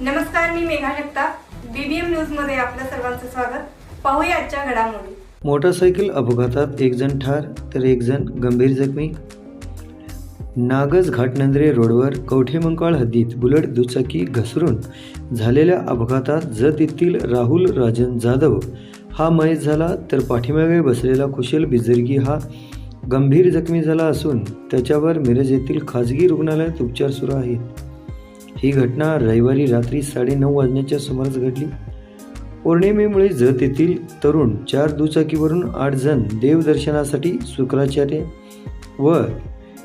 नमस्कार मी मेघा जगताप. बीबीएम न्यूजमध्ये आपलं सर्वांचं स्वागत. पाहूया आजच्या घडामोडी. मोटरसायकल अपघातात एक जण ठार तर एक जण गंभीर जखमी. नागज घाटनंद्रे रोडवर कवठेमंकाळ हद्दीत बुलेट दुचाकी घसरून झालेल्या अपघातात जत येथील राहुल राजन जाधव हा मयत झाला तर पाठीमागे बसलेला कुशल बिजर्गी हा गंभीर जखमी झाला असून त्याच्यावर मिरज येथील खाजगी रुग्णालयात उपचार सुरू आहेत. ही घटना रविवारी रात्री साडेनऊ वाजण्याच्या सुमारास घडली. पौर्णिमेमुळे जत येथील तरुण चार दुचाकीवरून आठ जण देवदर्शनासाठी शुक्राचार्य व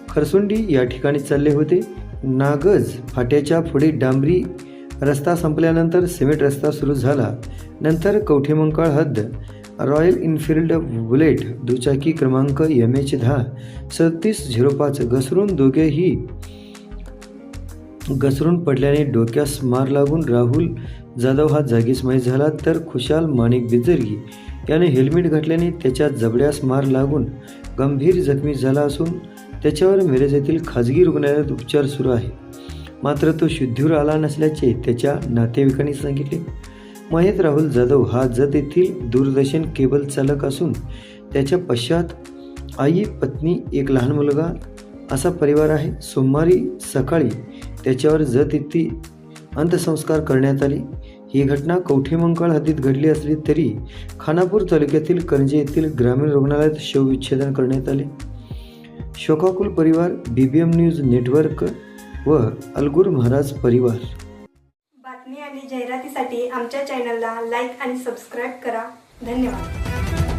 खरसुंडी या ठिकाणी चालले होते. नागज फाट्याच्या पुढे डांबरी रस्ता संपल्यानंतर सिमेंट रस्ता सुरू झाला. नंतर कवठेमंकाळ हद्द रॉयल इनफिल्ड बुलेट दुचाकी क्रमांक एम एच दहा सदतीस झिरो पाच घसरून दोघेही घसरून पडल्याने डोक्यास मार लागून राहुल जाधव हा जागीच माहीत झाला तर खुशाल माणिक बिजरगी याने हेल्मेट घातल्याने त्याच्या जबड्यास मार लागून गंभीर जखमी झाला असून त्याच्यावर मिरज येथील खाजगी रुग्णालयात उपचार सुरू आहे. मात्र तो शुद्धीवर आला नसल्याचे त्याच्या नातेवाईकांनी सांगितले. मयत राहुल जाधव हा जत येथील दूरदर्शन केबल चालक असून त्याच्या पश्चात आई पत्नी एक लहान मुलगा असा परिवार आहे. सोमवारी सकाळी त्याच्यावर जत अंत्यसंस्कार करण्यात आले. ही घटना कवठेमंकाळ हद्दीत घडली असली तरी खानापूर तालुक्यातील करंजे येथील ग्रामीण रुग्णालयात शवविच्छेदन करण्यात आले. शोकाकुल परिवार B B M news network व अलगूर महाराज परिवार. बातमी आणि जाहिरातीसाठी आमच्या चॅनलला लाईक आणि सबस्क्राईब करा. धन्यवाद.